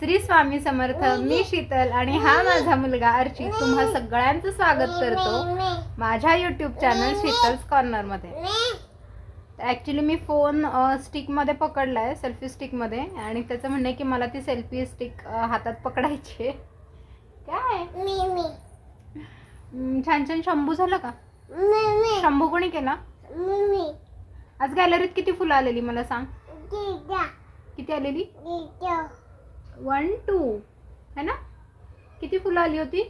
श्री स्वामी समर्थ मी शीतल आणि हा माझा मुलगा अर्चित. तुम्हा सगळ्यांचं स्वागत करतो माझ्या युट्यूब चॅनल शीतल्स कॉर्नरमध्ये. ऍक्च्युली मी फोन स्टिकमध्ये पकडला आहे सेल्फी स्टिकमध्ये आणि त्याचं म्हणणं आहे की मला ती सेल्फी स्टिक हातात पकडायची आहे. काय? छान छान. शंभू झालं का? शंभू कोणी केला? आज गॅलरीत किती फुलं आलेली मला सांग. किती आलेली? वन टू है ना? किती फुलं आली होती?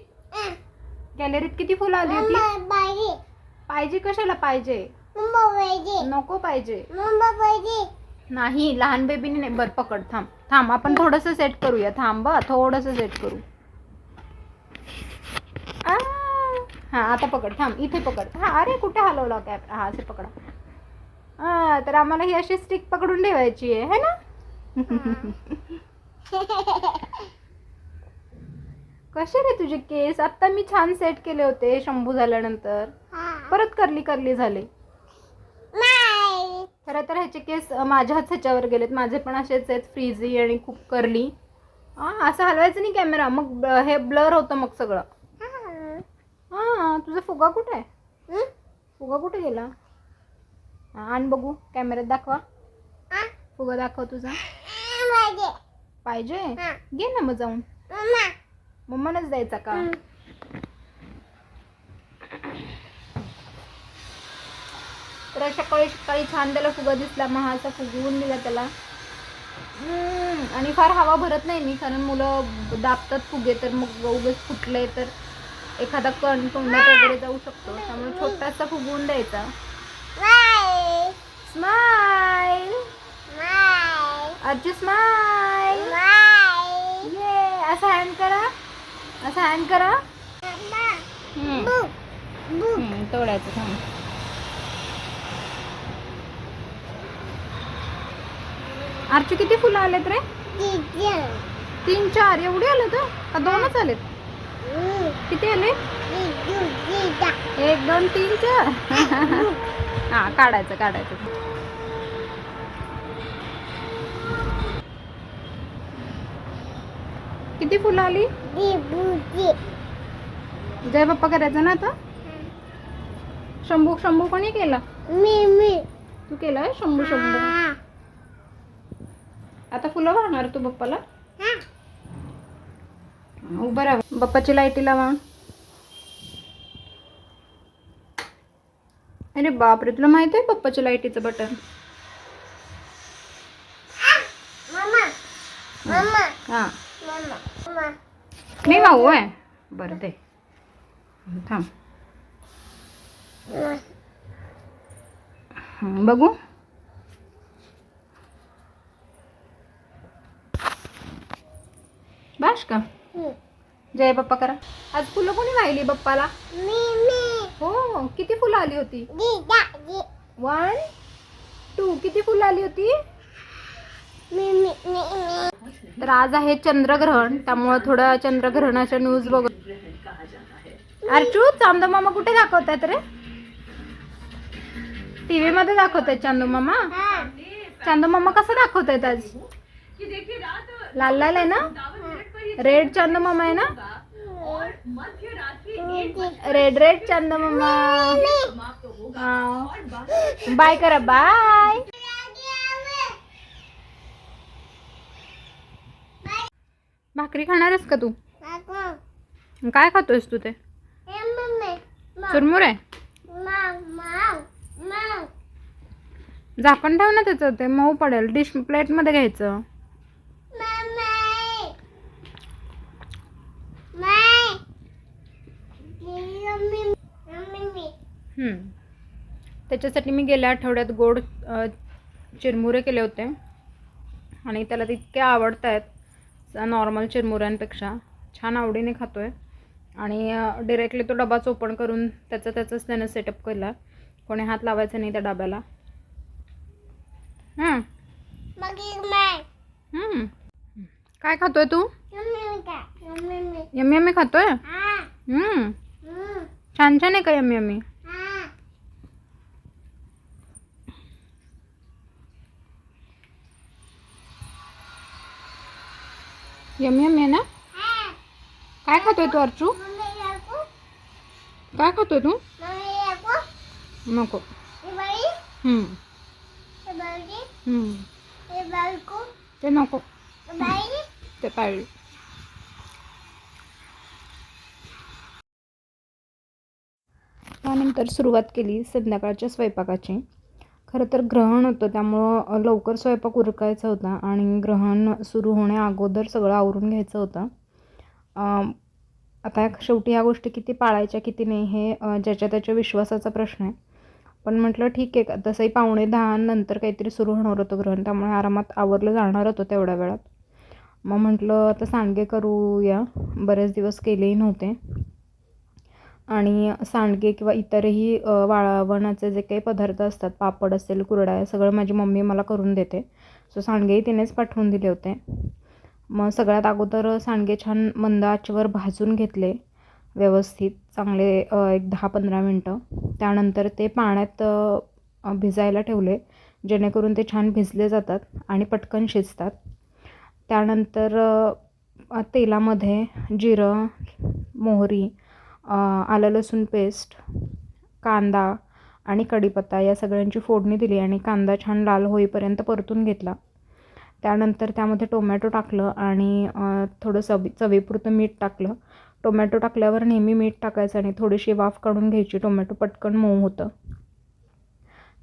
गॅलरीत किती फुलं आली होती? पाहिजे. कशाला पाहिजे? नको पाहिजे. नाही लहान बेबीने नाही. बरं पकड. थांब. थांब आपण थोडंसं सेट करूया. थांब बा थोडंसं सेट करू. हा आता पकड. थांब इथे पकड. हा अरे कुठे हलवला कॅप हा असे पकडा. हा तर आम्हाला ही अशी स्टिक पकडून ठेवायची आहे. है ना? कसे रे तुझे केस? आता मी छान सेट केले होते शंभू झाल्यानंतर. परत करली करली झाले. खरं तर ह्याचे केस माझ्याच ह्याच्यावर गेलेत. माझे पण असेच आहेत फ्रीझी आणि खूप करली हा असं हलवायचं नाही कॅमेरा मग हे ब्लर होतं मग सगळं. हा. तुझा फुगा कुठे आहे? फुगा कुठे गेला? हा, आण बघू. कॅमेऱ्यात दाखवा. फुगा दाखव तुझा. पाहिजे? घे ना मग जाऊन. मम्मानच द्यायचा का? तर सकाळी सकाळी छान त्याला फुगा दिसला. मग असा फुगवून दिला त्याला. हम्म, आणि फार हवा भरत नाही मी कारण मुलं दाबतात फुगे तर मग उगच फुटले तर एखादा कण तोंडात वगैरे जाऊ शकतो. त्यामुळे छोटासा फुगवून द्यायचा. स्माइल आजी स्माइल ये असं हँड करा. असं हँड करा. हम्म. हम्म, तोडायचं थांब. आरची किती फुलं आलेत रे? तीन चार एवढे आलेत हं? का दोनच आलेत? किती आले? एक दोन तीन चार. हा काढायचं काढायचं. किती फुलं आली? जय बाप्पा करायचं ना आता? शंभू शंभू कोणी केला? तू केलाय शंभू शंभू. आता फुलं वाहणार तू बाप्पाला? उभं राहा. बाप्पाची लाईटी लावा. अरे बापरे तुला माहीत आहे बाप्पाच्या लाईटीचं बटन? हा. नाही भाऊ आहे बरं दे. थांब. हं, बघू. बाश का? जय बाप्पा करा. आज फुलं कोणी वाहिली बाप्पाला? हो किती फुलं आली होती? वन टू किती फुलं आली होती? तर आज आहे चंद्रग्रहण त्यामुळे थोडं चंद्रग्रहणाच्या न्यूज बघ अर्चू चांदू मामा कुठे दाखवतात रे? टीव्ही मध्ये दाखवतायत चांदू मामा? चांदू मामा कसं दाखवतायत आज? लाल लाल आहे ना? रेड चांदू मामा आहे ना? रेड रेड चांदू मामा. बाय करा बाय भाकरी खाणारच का तू? काय खातोयस तू ते? चुरमुर? आहे झाकण ठेव ना त्याचं ते मऊ पडेल. डिश प्लेटमध्ये घ्यायचं. त्याच्यासाठी मी गेल्या आठवड्यात गोड चिरमुरे केले होते. आणि त्याला ते इतके आवडत आहेत नॉर्मल चिरमुऱ्यांपेक्षा छान आवडीने खातो आहे आणि डिरेक्टली तो डबाच ओपन करून त्याचं त्याचंच त्यानं सेटअप केला कोणी हात लावायचा नाही त्या डब्याला. काय खातोय तू? यम्मी यम्मी खातोय? हं. छान छान आहे का यम्मी यम्मी? यम यम आहे ना? काय खातोय तू अर्चू? काय खातोय तू? नको. ते नको. ते पाळली त्यानंतर सुरुवात केली संध्याकाळच्या स्वयंपाकाची. खरं तर ग्रहण होतं त्यामुळं लवकर स्वयंपाक उरकायचा होता आणि ग्रहण सुरू होण्या अगोदर सगळं आवरून घ्यायचं होतं. आता शेवटी ह्या गोष्टी किती पाळायच्या किती नाही हे ज्याच्या त्याच्या विश्वासाचा प्रश्न आहे. पण म्हटलं ठीक आहे का- तसंही पावणे दहा नंतर काहीतरी सुरू होणार होतं ग्रहण त्यामुळे आरामात आवरलं जाणार होतं तेवढ्या वेळात. मग म्हटलं आता सांडगे करूया. बरेच दिवस केलेही नव्हते. आणि सांडगे किंवा इतरही वाळवणाचे जे काही पदार्थ असतात पापड असेल कुरडा सगळं माझी मम्मी मला करून देते. सो सांडगेही तिनेच पाठवून दिले होते. मग सगळ्यात अगोदर सांडगे छान मंद आचेवर भाजून घेतले व्यवस्थित चांगले एक दहा पंधरा मिनटं. त्यानंतर ते पाण्यात भिजायला ठेवले जेणेकरून ते छान भिजले जातात आणि पटकन शिजतात. त्यानंतर तेलामध्ये जिरं मोहरी आलं लसूण पेस्ट कांदा आणि कढीपत्ता या सगळ्यांची फोडणी दिली आणि कांदा छान लाल होईपर्यंत परतून घेतला. त्यानंतर त्यामध्ये टोमॅटो टाकलं आणि थोडं चवी चवीपुरतं मीठ टाकलं. टोमॅटो टाकल्यावर नेहमी मीठ टाकायचं आणि थोडीशी वाफ काढून घ्यायची. टोमॅटो पटकन मऊ होतं.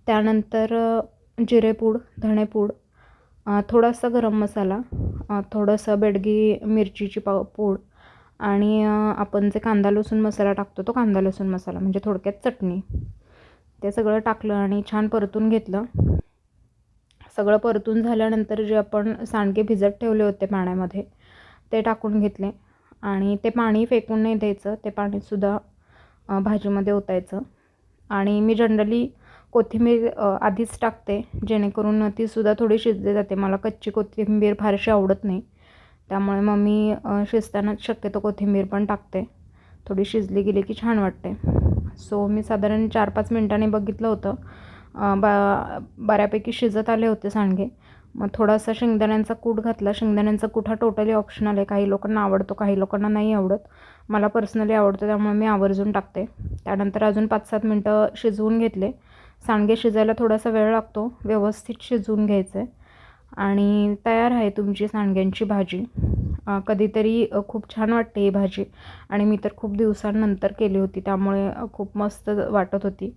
त्यानंतर जिरेपूड धणेपूड थोडासा गरम मसाला थोडंसं बेडगी मिरचीची पाव पूड आणि आपण जे कांदा लसूण मसाला टाकतो तो कांदा लसूण मसाला म्हणजे थोडक्यात चटणी. ते सगळं टाकलं आणि छान परतून घेतलं. सगळं परतून झाल्यानंतर जे आपण सांडगे भिजत ठेवले होते पाण्यामध्ये ते टाकून घेतले. आणि ते पाणी फेकून नाही द्यायचं ते पाणीसुद्धा भाजीमध्ये ओतायचं. आणि मी जनरली कोथिंबीर आधीच टाकते जेणेकरून तीसुद्धा थोडी शिजली जाते. मला कच्ची कोथिंबीर फारशी आवडत नाही. त्यामुळे मग मी शिजतानाच शक्यतो कोथिंबीर पण टाकते. थोडी शिजली गेली की छान वाटते. सो मी साधारण चार पाच मिनटांनी बघितलं होतं. बा बऱ्यापैकी शिजत आले होते सांडगे. मग थोडासा शेंगदाण्यांचा कूट घातला. शेंगदाण्यांचा कूट हा टोटली ऑप्शनल आहे. काही लोकांना आवडतो काही लोकांना नाही आवडत. मला पर्सनली आवडतो त्यामुळे मी आवर्जून टाकते. त्यानंतर अजून पाच सात मिनटं शिजवून घेतले. सांडगे शिजायला थोडासा वेळ लागतो. व्यवस्थित शिजवून घ्यायचं. आहे आणि तयार आहे तुमची सांडग्यांची भाजी. कधीतरी खूप छान वाटते ही भाजी. आणि मी तर खूप दिवसांनंतर केली होती त्यामुळे खूप मस्त वाटत होती.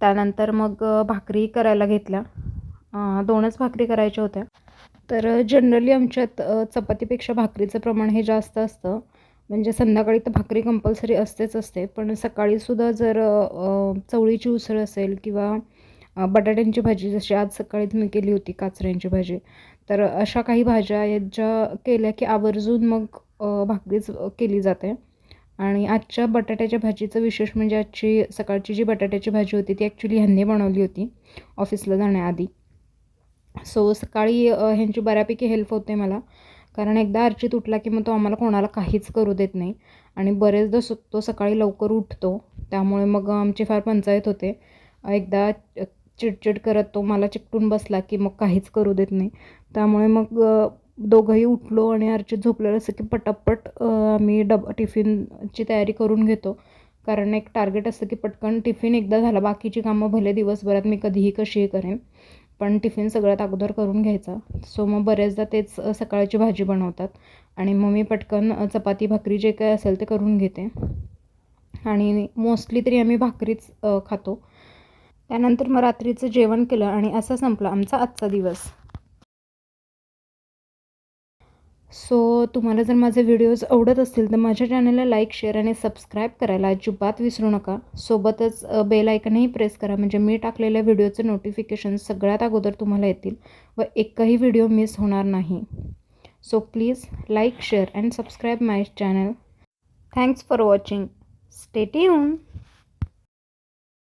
त्यानंतर मग भाकरी करायला घेतल्या. दोनच भाकरी करायच्या होत्या. तर जनरली आमच्यात चपातीपेक्षा भाकरीचं प्रमाण हे जास्त असतं. म्हणजे संध्याकाळी तर भाकरी कंपल्सरी असतेच असते. पण सकाळीसुद्धा जर चवळीची उसळ असेल किंवा बटाट्यांची भाजी जशी आज सकाळी मी केली होती काचऱ्यांची भाजी तर अशा काही भाज्या आहेत ज्या केल्या की आवर्जून मग भाकरीच केली जाते. आणि आजच्या बटाट्याच्या भाजीचं विशेष म्हणजे आजची सकाळची जी बटाट्याची भाजी होती ती ॲक्च्युली ह्यांनी बनवली होती ऑफिसला जाण्याआधी. सो सकाळी ह्यांची बऱ्यापैकी हेल्प होते मला. कारण एकदा अर्चित उठला की मग तो आम्हाला कोणाला काहीच करू देत नाही. आणि बरेचदा सु तो सकाळी लवकर उठतो. त्यामुळे मग आमची फार पंचायत होते. एकदा चिडचिड करत तो मला चिकटून बसला की मग काहीच करू देत नाही. त्यामुळे मग दोघंही उठलो आणि अर्चित झोपलेलं असं की पटापट आम्ही डब टिफिनची तयारी करून घेतो. कारण एक टार्गेट असतं की पटकन टिफिन एकदा झाला बाकीची कामं भले दिवसभरात मी कधीही कशीही करेन पण टिफिन सगळ्यात अगोदर करून घ्यायचा. सो मग बरेचदा तेच सकाळची भाजी बनवतात आणि मग मी पटकन चपाती भाकरी जे काय असेल ते करून घेते. आणि मोस्टली तरी आम्ही भाकरीच खातो. त्यानंतर मग रात्रीचं जेवण केलं आणि असा संपला आमचा आजचा दिवस. सो तुम्हाला जर माझे व्हिडिओज आवडत असतील तर माझ्या चॅनलला लाईक शेअर आणि सबस्क्राईब करायला अजिबात विसरू नका. सोबतच बेल आयकनही प्रेस करा. म्हणजे मी टाकलेल्या व्हिडिओचं नोटिफिकेशन सगळ्यात अगोदर तुम्हाला येतील व एकही व्हिडिओ मिस होणार नाही. So please like share and subscribe my channel thanks for watching स्टेटी